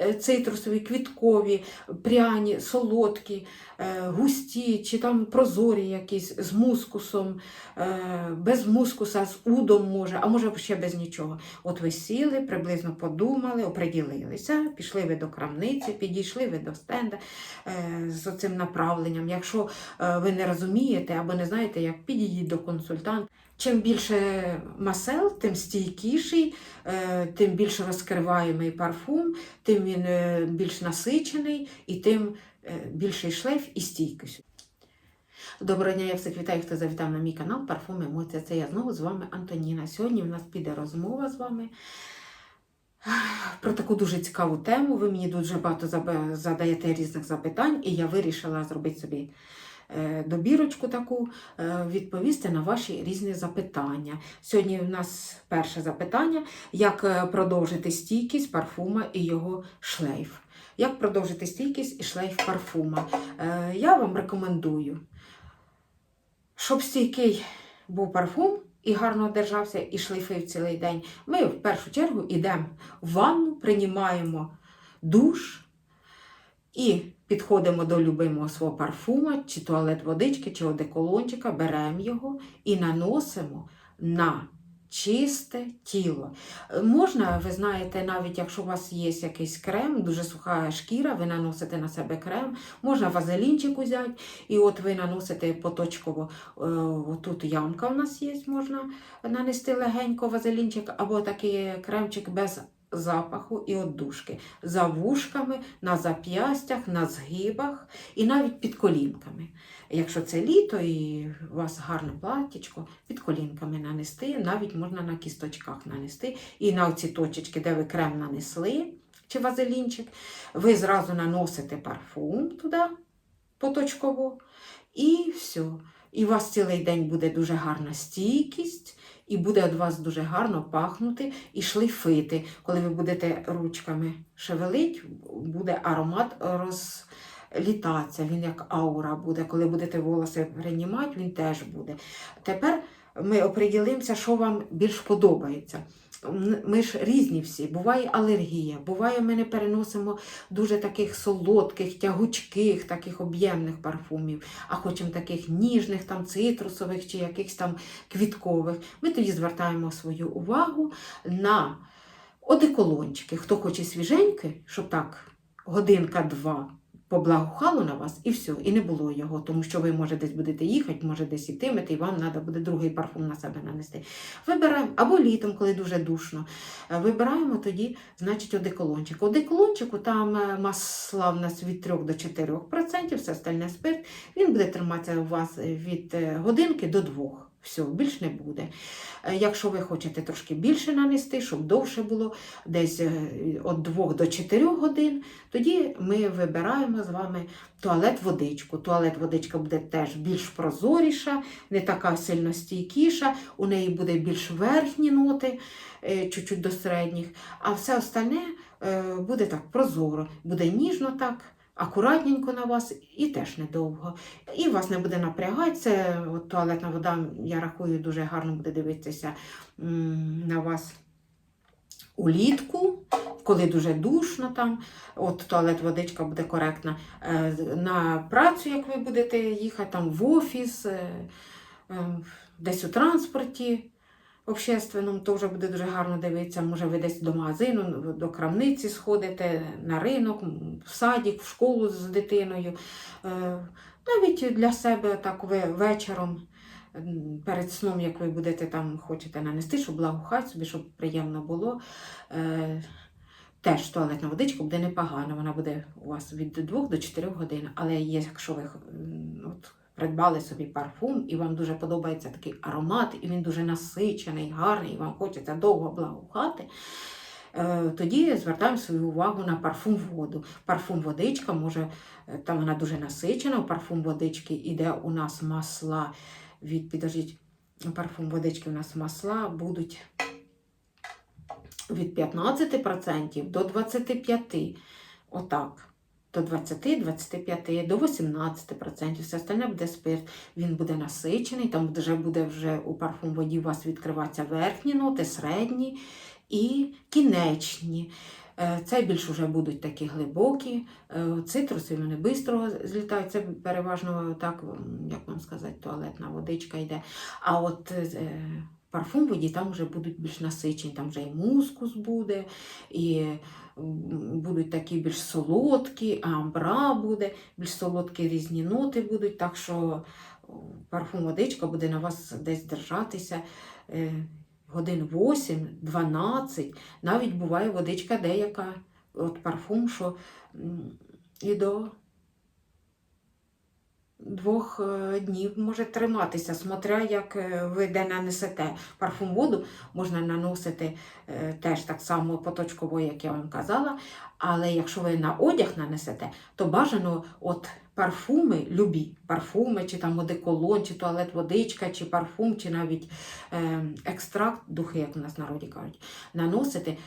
е, цитрусові, квіткові, пряні, солодкі, е, густі, чи там прозорі якісь з мускусом, е, без мускуса, з удом може, а може ще без нічого. От ви сіли, приблизно подумали, оприділилися, пішли ви до крамниці, підійшли ви до стенда з цим направленням. Якщо ви не розумієте або не знаєте, як підійдіть до консультанта. Чим більше масел, тим стійкіший, е, тим більш розкриваємий парфум, тим він е, більш насичений і тим е, більший шлейф і стійкість. Доброго дня, я всіх вітаю, хто завітав на мій канал Парфум Емоція. Це я знову з вами Антоніна. Сьогодні в нас піде розмова з вами про таку дуже цікаву тему. Ви мені дуже багато задаєте різних запитань, і я вирішила зробити собі добірочку таку, е, відповісти на ваші різні запитання. Сьогодні в нас перше запитання: як е, продовжити стійкість парфума і його шлейф. Як продовжити стійкість і шлейф парфума? Е, Я вам рекомендую, щоб стійкий був парфум і гарно держався, і шлейфив цілий день. Ми в першу чергу йдемо в ванну, приймаємо душ і підходимо до любимого свого парфума, чи туалет водички, чи одеколончика, беремо його і наносимо на чисте тіло. Е, Можна, ви знаєте, навіть якщо у вас є якийсь крем, дуже суха шкіра, ви наносите на себе крем, можна вазелінчик взяти, і от ви наносите поточково, е, отут ямка у нас є, можна нанести легенько вазелінчик, або такий кремчик без запаху і отдушки. За вушками, на зап'ястях, на згибах і навіть під колінками. Якщо це літо і у вас гарне платтячко, під колінками нанести, навіть можна на кісточках нанести. І на ці точечки, де ви крем нанесли, чи вазелінчик, ви зразу наносите парфум туди поточково, і все. І у вас цілий день буде дуже гарна стійкість, і буде від вас дуже гарно пахнути і шлейфити. Коли ви будете ручками шевелить, буде аромат розлітатися. Він як аура буде. Коли будете волоси приймати, він теж буде. Тепер ми оприділимося, що вам більш подобається. Ми ж різні всі, буває алергія, буває, ми не переносимо дуже таких солодких, тягучких, таких об'ємних парфумів, а хочемо таких ніжних, там цитрусових чи якихось там квіткових. Ми тоді звертаємо свою увагу на одеколончики. Хто хоче свіженький, щоб так годинка-два поблагохало на вас, і все, і не було його, тому що ви може десь будете їхати, може десь ітимете, і вам треба буде другий парфум на себе нанести. Вибираємо або літом, коли дуже душно. Е, Вибираємо тоді, значить, одеколончик. Одеколончику там е, масла в нас від 3 до 4%, все остальне спирт. Він буде триматися у вас від е, годинки до 2. Все, більш не буде. Е, Якщо ви хочете трошки більше нанести, щоб довше було, десь е, від 2 до 4 годин, тоді ми вибираємо з вами туалет-водичку. Туалет-водичка буде теж більш прозоріша, не така сильно стійкіша, у неї буде більш верхні ноти, е, чуть-чуть до середніх, а все остальне буде так прозоро, буде ніжно так. Акуратненько на вас і теж недовго. І вас не буде напрягати. Це от, туалетна вода, я рахую, дуже гарно буде дивитися на вас улітку, коли дуже душно там. От туалет водичка буде коректна. Е, На працю, як ви будете їхати, там в офіс, е, е, десь у транспорті общественному, то вже буде дуже гарно дивитися. Може, ви десь до магазину, до крамниці сходите, на ринок, в садик, в школу з дитиною. Е, Навіть для себе так ви вечором. Перед сном, як ви будете там хочете нанести, щоб благохать собі, щоб приємно було. Е, теж туалетна водичка буде непогана, вона буде у вас від 2 до 4 годин. Але якщо ви от, придбали собі парфум, і вам дуже подобається такий аромат, і він дуже насичений, гарний, і вам хочеться довго благоухати, е, тоді звертаємо свою увагу на парфум воду. Парфум водичка може, е, там вона дуже насичена, парфум водички іде у нас масла від, підождіть, парфум водички у нас масла будуть від 15% до 25%. Отак. До 20-25, до 18%. Все остальне буде спирт. Він буде насичений, там вже буде вже у парфум воді у вас відкриватися верхні ноти, середні і кінечні. Е, Це більш вже будуть такі глибокі, Е, цитруси вони швидко злітають. Це переважно так, як вам сказати, туалетна водичка йде. А от е, парфум-воді там вже будуть більш насичені, там вже і мускус буде, і будуть такі більш солодкі, амбра буде, більш солодкі різні ноти будуть. Так що о, парфум-водичка буде на вас десь держатися. е, Годин 8-12, навіть буває водичка деяка, от парфум, що і до двох е, днів може триматися, смотря як е, ви де нанесете парфум воду, можна наносити е, теж так само поточково, як я вам казала. Але якщо ви на одяг нанесете, то бажано от парфуми, любі парфуми, чи там одеколон, чи туалет водичка, чи парфум, чи навіть екстракт, духи, як у нас народі кажуть, наносити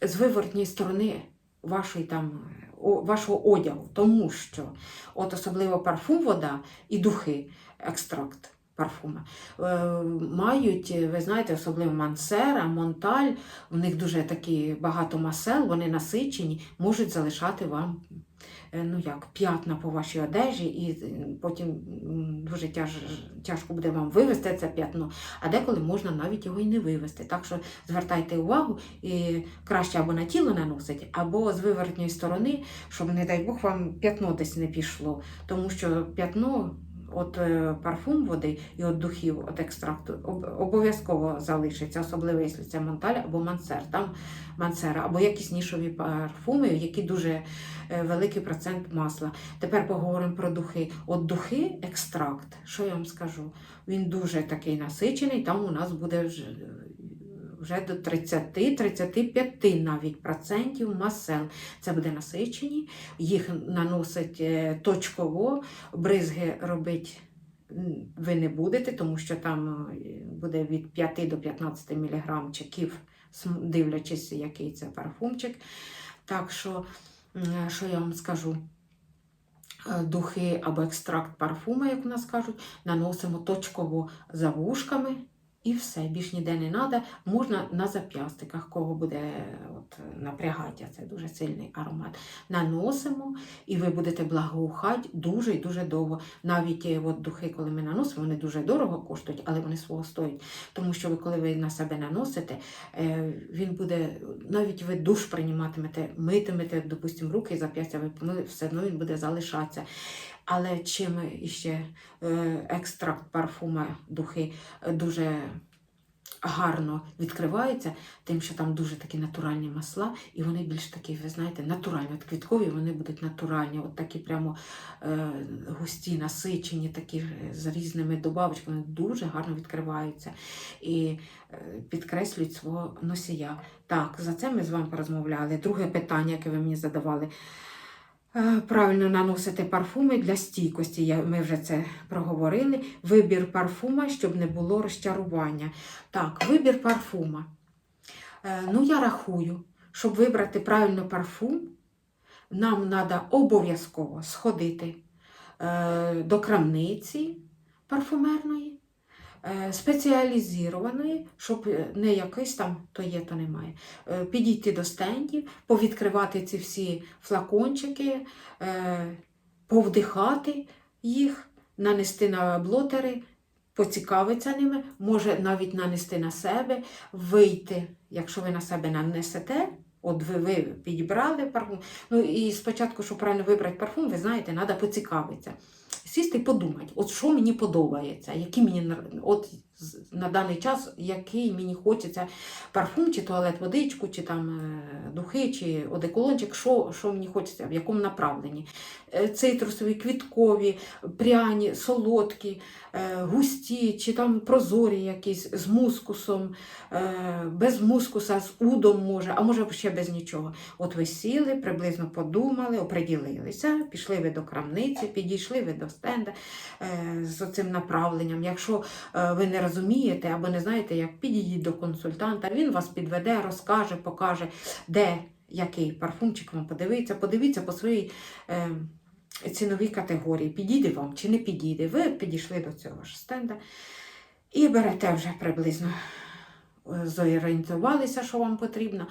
з вивертньої сторони вашої там, вашого одягу, тому що от особливо парфум, вода і духи, екстракт парфума, е, мають, ви знаєте, особливо мансера, монталь, в них дуже такі багато масел, вони насичені, можуть залишати вам. Е, Ну як, п'ятна по вашій одежі, і потім дуже тяж, тяжко буде вам вивести це п'ятно, а деколи можна навіть його і не вивести. Так що звертайте увагу і краще або на тіло наносить, або з виворотньої сторони, щоб, не дай Бог, вам п'ятно десь не пішло. Тому що п'ятно, от е, парфум води і от духів, от екстракту, обов'язково залишиться, особливо якщо це монталь або мансер, там мансера, або якісь нішові парфуми, які дуже е, великий процент масла. Тепер поговоримо про духи. От духи, екстракт, що я вам скажу? Він дуже такий насичений, там у нас буде вже, до 30-35 навіть процентів масел. Це буде насичені, їх наносить е, точково, бризги робить. Ви не будете, тому що там е, буде від 5 до 15 міліграмчиків, дивлячись, який це парфумчик. Так що, що я вам скажу? Е, Духи або екстракт парфума, як у нас кажуть, наносимо точково за вушками і все. Більш ніде не треба. Можна на зап'ястиках, кого буде от, напрягаття, це дуже сильний аромат. Наносимо, і ви будете благоухати дуже і дуже довго. Навіть е, от, духи, коли ми наносимо, вони дуже дорого коштують, але вони свого стоять. Тому що ви, коли ви на себе наносите, е, він буде, навіть ви душ прийматимете, митимете, допустимо, руки і зап'ястя, ви помили, все одно він буде залишатися. Але чим іще е, екстракт парфума, духи е, дуже гарно відкриваються, тим, що там дуже такі натуральні масла, і вони більш такі, ви знаєте, натуральні. От квіткові вони будуть натуральні, от такі прямо е, густі, насичені, такі е, з різними добавочками, вони дуже гарно відкриваються і підкреслюють свого носія. Так, за це ми з вами порозмовляли. Друге питання, яке ви мені задавали. Е, Правильно наносити парфуми для стійкості. Ми вже це проговорили. Вибір парфума, щоб не було розчарування. Так, вибір парфума. Е, Ну, я рахую, щоб вибрати правильно парфум, нам треба обов'язково сходити е, до крамниці парфумерної, е, спеціалізованої, щоб е, не якийсь там то є, то немає. Е, Підійти до стендів, повідкривати ці всі флакончики, повдихати їх, нанести на блотери, поцікавитися ними, може навіть нанести на себе, вийти, якщо ви на себе нанесете. От ви, ви підібрали парфум. Ну і спочатку, щоб правильно вибрати парфум, ви знаєте, треба поцікавитися. Сісти і подумати, от що мені подобається, які мені от на даний час, який мені хочеться парфум, чи туалет водичку, чи там е, духи, чи одеколончик, що, що мені хочеться, в якому направленні. Е, Цитрусові, квіткові, пряні, солодкі, е, густі, чи там прозорі якісь з мускусом, без мускуса, з удом може, а може ще без нічого. От ви сіли, приблизно подумали, оприділилися, пішли ви до крамниці, підійшли ви до стенда з цим направленням. Якщо ви не розумієте або не знаєте, як підійдіть до консультанта, він вас підведе, розкаже, покаже, де який парфумчик вам подивиться, подивіться по своїй. Е, Ціновій категорії, підійде вам чи не підійде. Ви підійшли до цього ж стенда і берете вже приблизно е, зорієнтувалися, що вам потрібно.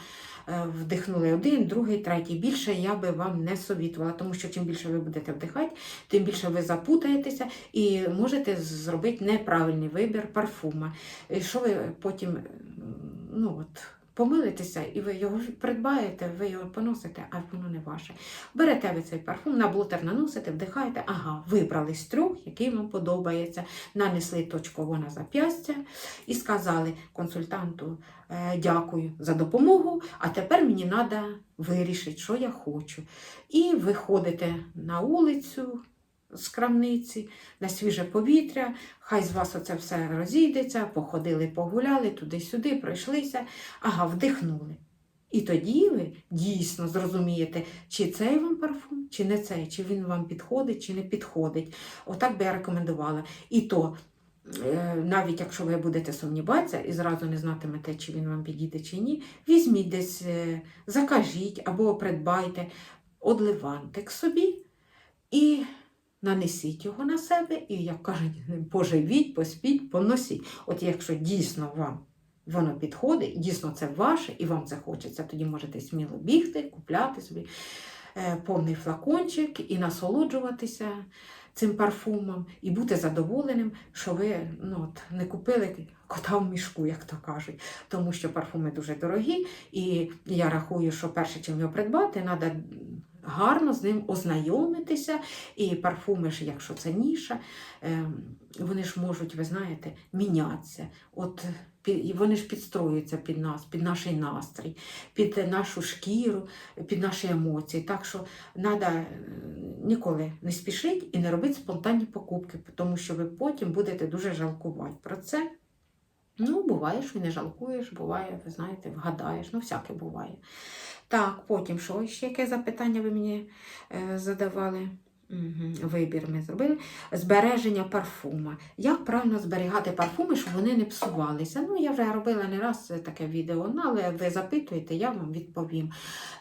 Е, Вдихнули один, другий, третій. Більше я би вам не совітувала, тому що чим більше ви будете вдихати, тим більше ви запутаєтеся і можете зробити неправильний вибір парфума. І що ви потім ну, от, помилитеся, і ви його придбаєте, ви його поносите, а воно не ваше. Берете ви цей парфум, на блотер наносите, вдихаєте, ага, вибрали з трьох, який вам подобається, нанесли точково на зап'ястя і сказали консультанту е, дякую за допомогу, а тепер мені треба вирішити, що я хочу. І виходите на вулицю з крамниці, на свіже повітря, хай з вас оце все розійдеться, походили, погуляли, туди-сюди, пройшлися, ага, вдихнули. І тоді ви дійсно зрозумієте, чи цей вам парфум, чи не цей, чи він вам підходить, чи не підходить. Отак би я рекомендувала. І то, е, навіть якщо ви будете сумніватися і зразу не знатимете, чи він вам підійде, чи ні, візьміть десь, е, закажіть або придбайте одливантик собі і нанесіть його на себе, і, як кажуть, поживіть, поспіть, поносіть. От якщо дійсно вам воно підходить, дійсно це ваше, і вам це хочеться, тоді можете сміло бігти, купляти собі е, повний флакончик і насолоджуватися цим парфумом, і бути задоволеним, що ви ну, от, не купили кота в мішку, як то кажуть. Тому що парфуми дуже дорогі, і я рахую, що перше, чим його придбати, треба гарно з ним ознайомитися. І парфуми ж, якщо це ніша, ем, вони ж можуть, ви знаєте, мінятися. От вони ж підстроюються під нас, під наш настрій, під нашу шкіру, під наші емоції. Так що треба ніколи не спішити і не робити спонтанні покупки, тому що ви потім будете дуже жалкувати про це. Ну, буває, що й не жалкуєш, буває, ви знаєте, вгадаєш, ну всяке буває. Так, потім що ще яке запитання ви мені е, задавали? Угу, вибір ми зробили. Збереження парфума. Як правильно зберігати парфуми, щоб вони не псувалися? Ну, я вже робила не раз таке відео, ну, але ви запитуєте, я вам відповім.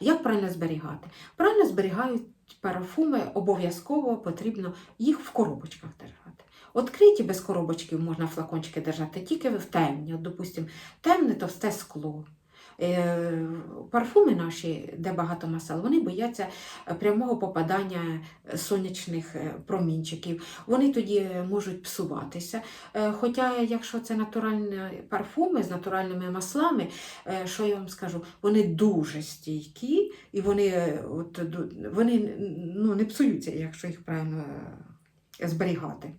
Як правильно зберігати? Правильно зберігають парфуми, обов'язково потрібно їх в коробочках держати. Откриті без коробочків можна флакончики держати тільки в темні. От, допустимо, темне товсте скло. Е, Парфуми наші, де багато масел, вони бояться е, прямого попадання сонячних е, промінчиків. Вони тоді можуть псуватися. Хоча, якщо це натуральні парфуми з натуральними маслами, що я вам скажу, вони дуже стійкі і вони, от, вони ну, не псуються, якщо їх правильно зберігати.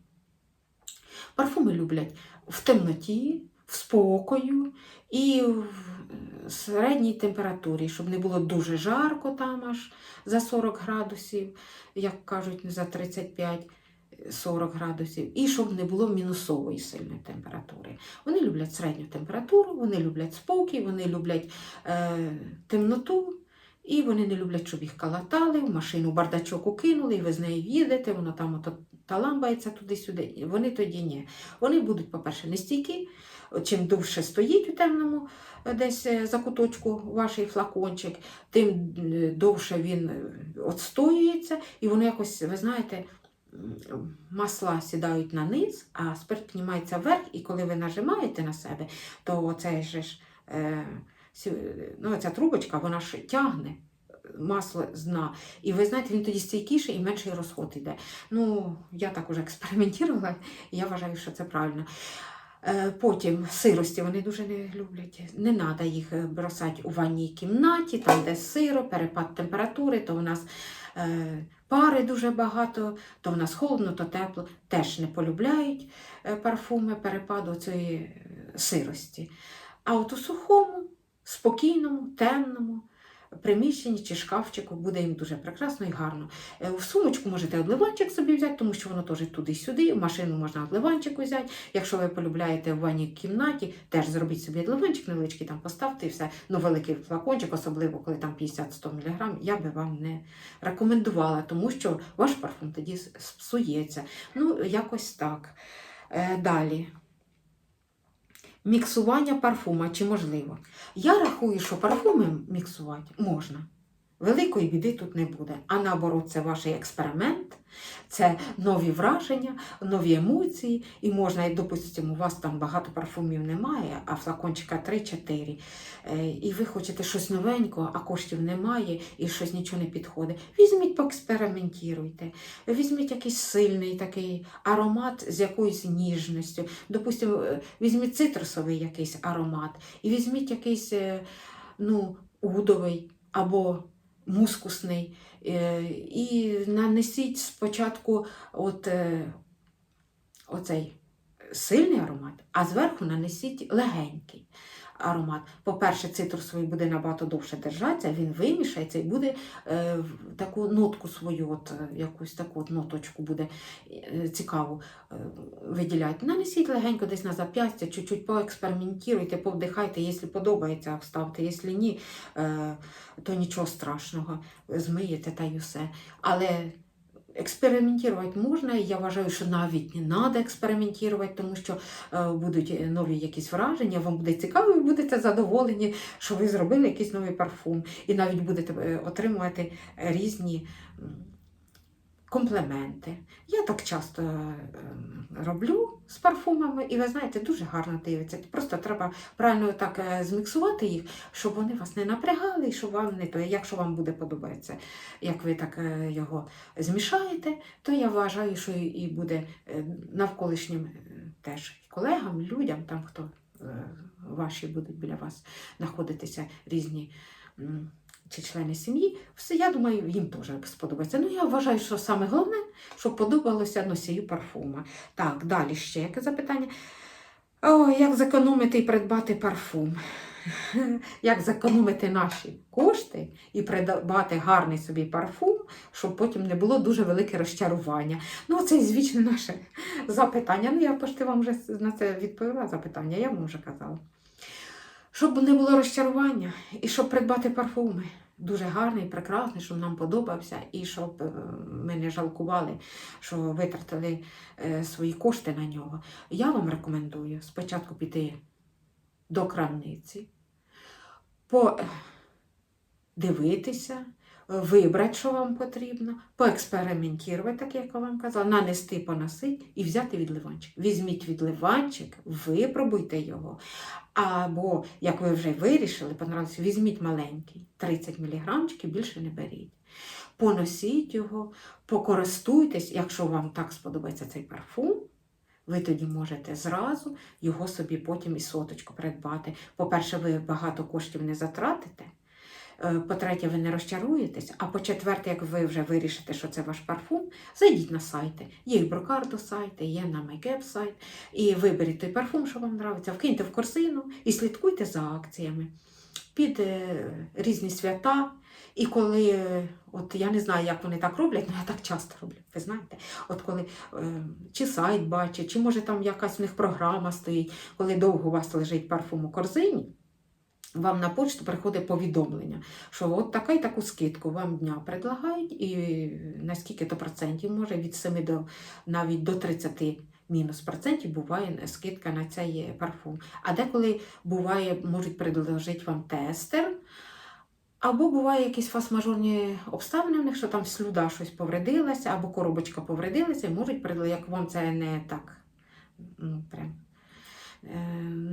Парфуми люблять в темноті, в спокою і в е, середній температурі, щоб не було дуже жарко там аж за 40 градусів, як кажуть, за 35-40 градусів, і щоб не було мінусової сильної температури. Вони люблять середню температуру, вони люблять спокій, вони люблять е, темноту. І вони не люблять, щоб їх калатали, в машину бардачок укинули, і ви з нею їдете, воно там ото таламбається туди-сюди. Вони тоді ні. Вони будуть, по-перше, нестійкі. Чим довше стоїть у темному е, десь е, закуточку ваш флакончик, тим е, довше він отстоюється, і воно якось, ви знаєте, масла сідають на низ, а спирт піднімається вверх, і коли ви нажимаєте на себе, то оцей же ж, ну, ця трубочка, вона ж тягне масло з. І ви знаєте, він тоді стійкіший і менший розход йде. Ну, я так уже експериментувала, і я вважаю, що це правильно. Е, Потім сирості вони дуже не люблять. Не треба їх е, бросати у ванній кімнаті, там, де сиро, перепад температури, то у нас е, пари дуже багато, то в нас холодно, то тепло. Теж не полюбляють парфуми перепаду цієї сирості. А от у сухому, спокійному, темному приміщенні чи шкафчику буде їм дуже прекрасно і гарно. Е, В сумочку можете одливанчик собі взяти, тому що воно теж туди-сюди. В машину можна одливанчик взяти. Якщо ви полюбляєте в ванній кімнаті, теж зробіть собі одливанчик невеличкий, там поставте і все. Ну, великий флакончик, особливо коли там 50-100 мг, я би вам не рекомендувала, тому що ваш парфум тоді спсується. Ну, якось так. Е, Далі. Міксування парфума чи можливо? Я рахую, що парфуми міксувати можна. Великої біди тут не буде. А наоборот, це ваш експеримент, це нові враження, нові емоції. І можна, як допустимо, у вас там багато парфумів немає, а флакончика 3-4. е, І ви хочете щось новенького, а коштів немає, і щось нічого не підходить. Візьміть, поекспериментуйте. Візьміть якийсь сильний такий аромат з якоюсь ніжністю. Допустимо, е, візьміть цитрусовий якийсь аромат, і візьміть якийсь е, ну, удовий або мускусний. Е, І нанесіть спочатку от, е, оцей сильний аромат, а зверху нанесіть легенький аромат. По-перше, цитрусовий буде набагато довше держатися, він вимішається і буде е, таку нотку свою, от, е, якусь таку от ноточку буде е, цікаву е, виділяти. Нанесіть легенько десь на зап'ястя, чуть-чуть поекспериментуйте, повдихайте, якщо подобається, вставте, якщо ні, е, то нічого страшного, змиєте та й усе. Але експериментувати можна, і я вважаю, що навіть не треба експериментувати, тому що е, будуть нові якісь враження, вам буде цікаво, і будете задоволені, що ви зробили якийсь новий парфум. І навіть будете е, отримувати різні компліменти. Я так часто е, роблю з парфумами, і ви знаєте, дуже гарно дивиться. Просто треба правильно так е, зміксувати їх, щоб вони вас не напрягали, і щоб вам не то. Якщо вам буде подобається, як ви так е, його змішаєте, то я вважаю, що і буде навколишнім теж колегам, людям, там хто ваші будуть біля вас знаходитися різні. Чи члени сім'ї, все, я думаю, їм теж сподобається. Ну, я вважаю, що саме головне, щоб подобалося носію парфума. Так, далі ще яке запитання. О, як зекономити і придбати парфум? Як зекономити наші кошти і придбати гарний собі парфум, щоб потім не було дуже велике розчарування. Ну, це звічне наше запитання. Ну, я почти вам вже на це відповіла запитання, я вам вже казала. Щоб не було розчарування і щоб придбати парфуми. Дуже гарний, прекрасний, щоб нам подобався, і щоб е, ми не жалкували, що витратили е, свої кошти на нього. Я вам рекомендую спочатку піти до крамниці, подивитися, вибрати, що вам потрібно, поекспериментувати, так як я вам казала, нанести, поносити і взяти відливанчик. Візьміть відливанчик, випробуйте його. Або, як ви вже вирішили, понравився, візьміть маленький, 30 мг, більше не беріть. Поносіть його, покористуйтесь, якщо вам так сподобається цей парфум. Ви тоді можете зразу його собі потім і соточку придбати. По-перше, ви багато коштів не затратите. Е, По-третє, ви не розчаруєтесь. А по-четверте, як ви вже вирішите, що це ваш парфум, зайдіть на сайти. Є і Брокардо сайти, є на Makeup сайт. І виберіть той парфум, що вам подобається, вкиньте в корзину і слідкуйте за акціями. Під е, різні свята. І коли, е, от я не знаю, як вони так роблять, але я так часто роблю, ви знаєте, от коли чи сайт бачить, чи може там якась в них програма стоїть, коли довго у вас лежить парфум у корзині, вам на почту приходить повідомлення, що от така і таку скидку вам дня предлагають, і на скільки то процентів може від 7 до навіть до 30 мінус процентів буває скидка на цей парфум. А деколи буває, можуть предложити вам тестер. Або буває якісь фас-мажорні обставини в них, що там слюда щось повредилася, або коробочка повредилася, і можуть як вам це не так, ну, прям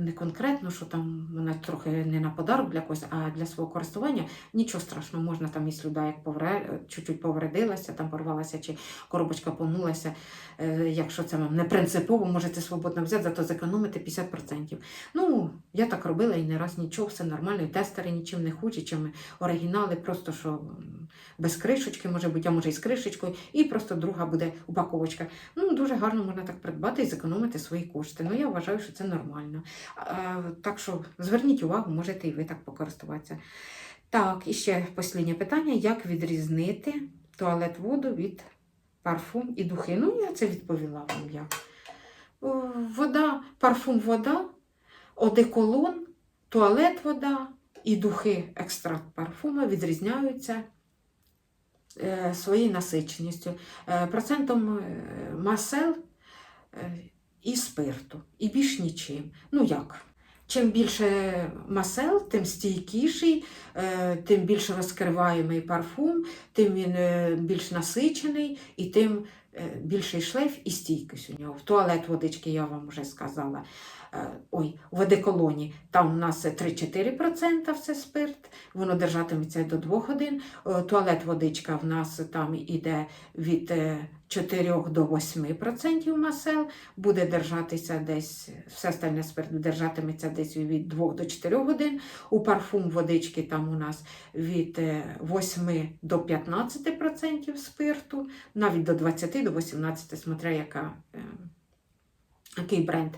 не конкретно, що там вона трохи не на подарок для когось, а для свого користування. Нічого страшного, можна там і слюда, як повре... чуть-чуть повредилася, там порвалася, чи коробочка помнулася. Е, Якщо це вам не принципово, можете свободно взяти, зато зекономити 50%. Ну, я так робила і не раз нічого, все нормально. І тестери нічим не хуже, чим оригінали, просто що без кришечки, може бути, а може і з кришечкою, і просто друга буде упаковочка. Ну, дуже гарно можна так придбати і зекономити свої кошти. Ну, я вважаю, що це нормально. А, так що зверніть увагу, можете і ви так покористуватися. Так, і ще останнє питання: як відрізнити туалет воду від парфум і духи? Ну, я це відповіла вам як. Вода, парфум вода, одеколон, туалет вода і духи екстракт парфума відрізняються е, своєю насиченістю, е, процентом е, масел е, і спирту, і більш нічим. Ну як? чим більше масел, тим стійкіший, е, тим більш розкриваємий парфум, тим він е, більш насичений і тим е, більший шлейф і стійкість у нього. В туалет водички я вам вже сказала. Ой, в одеколоні там у нас 3-4% все спирт, воно держатиметься до 2 годин. Туалет водичка в нас там іде від 4 до 8% масел, буде держатися десь, все остальне спирт держатиметься десь від 2 до 4 годин. У парфум водички там у нас від е, 8 до 15% спирту, навіть до 20 до 18, смотря яка, е, який бренд.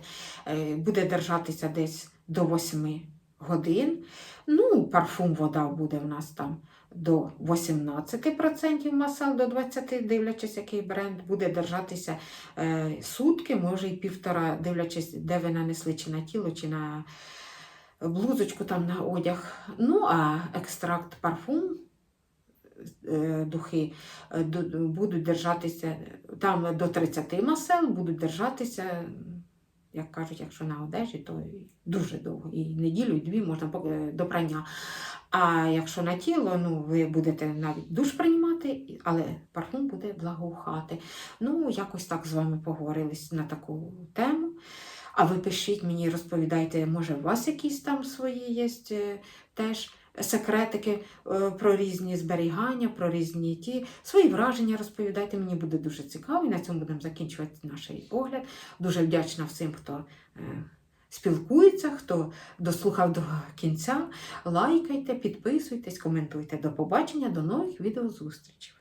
Е, Буде держатися десь до 8 годин. Ну, парфум вода буде в нас там до 18% масел, до 20%, дивлячись, який бренд, буде держатися е, сутки, може і півтора, дивлячись, де ви нанесли, чи на тіло, чи на блузочку, там на одяг. Ну, а екстракт парфум. е, Духи е, будуть держатися там до 30 масел, будуть держатися, як кажуть, якщо на одежі, то дуже довго. І неділю, і дві можна до прання. А якщо на тіло, ну ви будете навіть душ приймати, але парфум буде благоухати. Ну, якось так з вами поговорились на таку тему. А ви пишіть мені, розповідайте, може, у вас якісь там свої є е, теж секретики е, про різні зберігання, про різні ті. Свої враження розповідайте, мені буде дуже цікаво. І на цьому будемо закінчувати наш огляд. Дуже вдячна всім, хто е, спілкується, хто дослухав до кінця. Лайкайте, підписуйтесь, коментуйте. До побачення, до нових відеозустрічей.